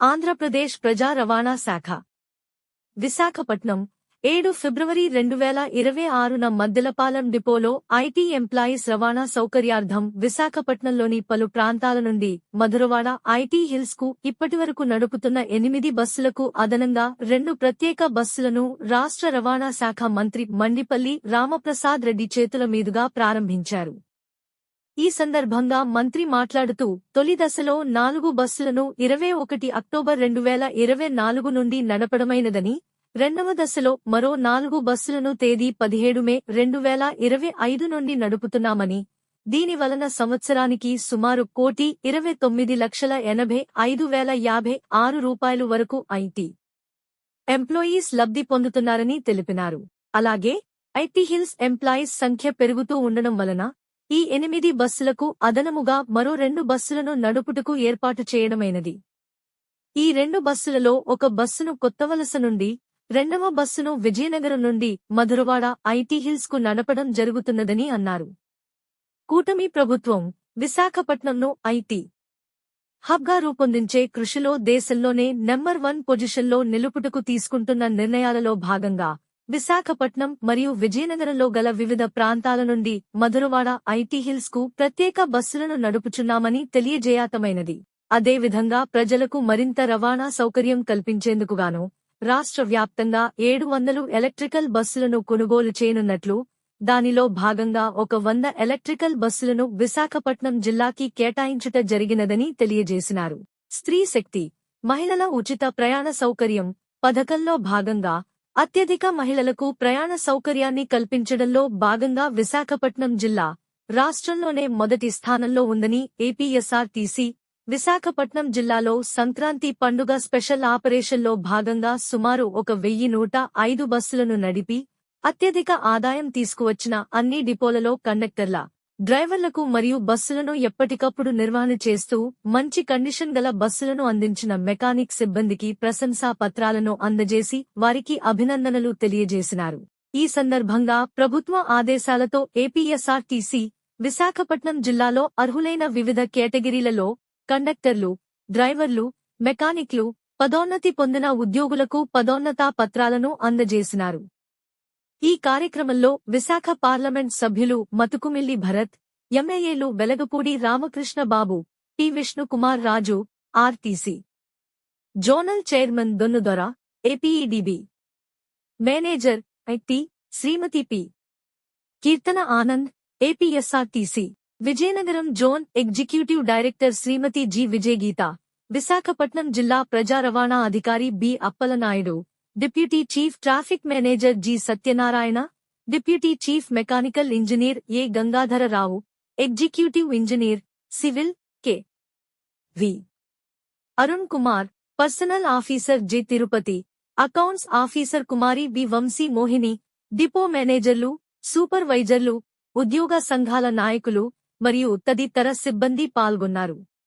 ఆంధ్రప్రదేశ్ ప్రజా రవాణా శాఖ. విశాఖపట్నం ఏడు ఫిబ్రవరి రెండు వేల ఇరవై ఆరున మద్దెలపాలెం డిపోలో ఐటీ ఎంప్లాయీస్ రవాణా సౌకర్యార్థం విశాఖపట్నంలోని పలు ప్రాంతాల నుండి మధురవాడ ఐటీ హిల్స్కు ఇప్పటివరకు నడుపుతున్న ఎనిమిది బస్సులకు అదనంగా రెండు ప్రత్యేక బస్సులను రాష్ట్ర రవాణా శాఖ మంత్రి మండిపల్లి రామప్రసాద్ రెడ్డి చేతుల మీదుగా ప్రారంభించారు. ఈ సందర్భంగా మంత్రి మాట్లాడుతూ తొలి దశలో నాలుగు బస్సులను ఇరవై ఒకటి అక్టోబర్ రెండు వేల ఇరవై నాలుగు నుండి నడపడమైనదని రెండవ దశలో మరో నాలుగు బస్సులను తేదీ పదిహేడు మే రెండు వేల ఇరవై ఐదు నుండి నడుపుతున్నామని దీని వలన సంవత్సరానికి సుమారు కోటి ఇరవై తొమ్మిది లక్షల ఎనభై ఐదు వేల యాభై ఆరు రూపాయలు వరకు ఐటీ ఎంప్లాయీస్ లబ్ధి పొందుతున్నారని తెలిపినారు. అలాగే ఐటీ హిల్స్ ఎంప్లాయీస్ సంఖ్య పెరుగుతూ ఉండడం వలన ఈ ఎనిమిది బస్సులకు అదనముగా మరో రెండు బస్సులను నడుపుటకు ఏర్పాటు చేయడమైనది. ఈ రెండు బస్సులలో ఒక బస్సును కొత్తవలస నుండి రెండవ బస్సును విజయనగరం నుండి మధురవాడ ఐటీ హిల్స్కు నడపడం జరుగుతున్నదని అన్నారు. కూటమి ప్రభుత్వం విశాఖపట్నంను ఐటీ హబ్గా రూపొందించే కృషిలో దేశంలోనే నెంబర్ వన్ పొజిషన్లో నిలుపుటకు తీసుకుంటున్న నిర్ణయాలలో భాగంగా విశాఖపట్నం మరియు విజయనగరంలో గల వివిధ ప్రాంతాల నుండి మధురవాడ ఐటీ హిల్స్కు ప్రత్యేక బస్సులను నడుపుచున్నామని తెలియజేయాతమైనది. అదేవిధంగా ప్రజలకు మరింత రవాణా సౌకర్యం కల్పించేందుకుగాను రాష్ట్ర వ్యాప్తంగా ఏడు వందలు ఎలక్ట్రికల్ బస్సులను కొనుగోలు చేయనున్నట్లు దానిలో భాగంగా ఒక వంద ఎలక్ట్రికల్ బస్సులను విశాఖపట్నం జిల్లాకి కేటాయించుట జరిగినదని తెలియజేసినారు. స్త్రీ శక్తి మహిళల ఉచిత ప్రయాణ సౌకర్యం పథకంలో భాగంగా అత్యధిక మహిళలకు ప్రయాణ సౌకర్యాన్ని కల్పించడంలో భాగంగా విశాఖపట్నం జిల్లా రాష్ట్రంలోనే మొదటి స్థానంలో ఉందని ఏపీఎస్ఆర్టీసీ విశాఖపట్నం జిల్లాలో సంక్రాంతి పండుగ స్పెషల్ ఆపరేషన్లో భాగంగా సుమారు ఒక వెయ్యి నూట ఐదు బస్సులను నడిపి అత్యధిక ఆదాయం తీసుకువచ్చిన అన్ని డిపోలలో కండక్టర్ల డ్రైవర్లకు మరియు బస్సులను ఎప్పటికప్పుడు నిర్వహణ చేస్తూ మంచి కండిషన్ గల బస్సులను అందించిన మెకానిక్ సిబ్బందికి ప్రశంసా పత్రాలను అందజేసి వారికి అభినందనలు తెలియజేసినారు. ఈ సందర్భంగా ప్రభుత్వ ఆదేశాలతో ఏపీఎస్ఆర్టీసీ విశాఖపట్నం జిల్లాలో అర్హులైన వివిధ కేటగిరీలలో కండక్టర్లు డ్రైవర్లు మెకానిక్లు పదోన్నతి పొందిన ఉద్యోగులకు పదోన్నతా పత్రాలను అందజేసినారు. ఈ కార్యక్రమంలో విశాఖ పార్లమెంట్ సభ్యులు మతుకుమిల్లి భరత్ ఎమ్మెల్యేలు Velagapudi Ramakrishna Babu P Vishnukumar Raju RTC. Zonal chairman Donnudora APEDB. Manager IT Srimathi P. Keerthana Anand APSRTC. Vizianagaram zone executive director Srimathi G Vijayageetha Visakhapatnam జిల్లా ప్రజా రవాణా అధికారి B Appalanaidu. Deputy chief traffic manager G Satyanarayana deputy chief mechanical engineer A Gangadhararao executive engineer civil K. V. Arun Kumar personnel officer G. Tirupati accounts officer Kumari B Vamsi Mohini depot మేనేజర్లు సూపర్వైజర్లు ఉద్యోగ సంఘాల నాయకులు మరియు తదితర సిబ్బంది పాల్గొన్నారు.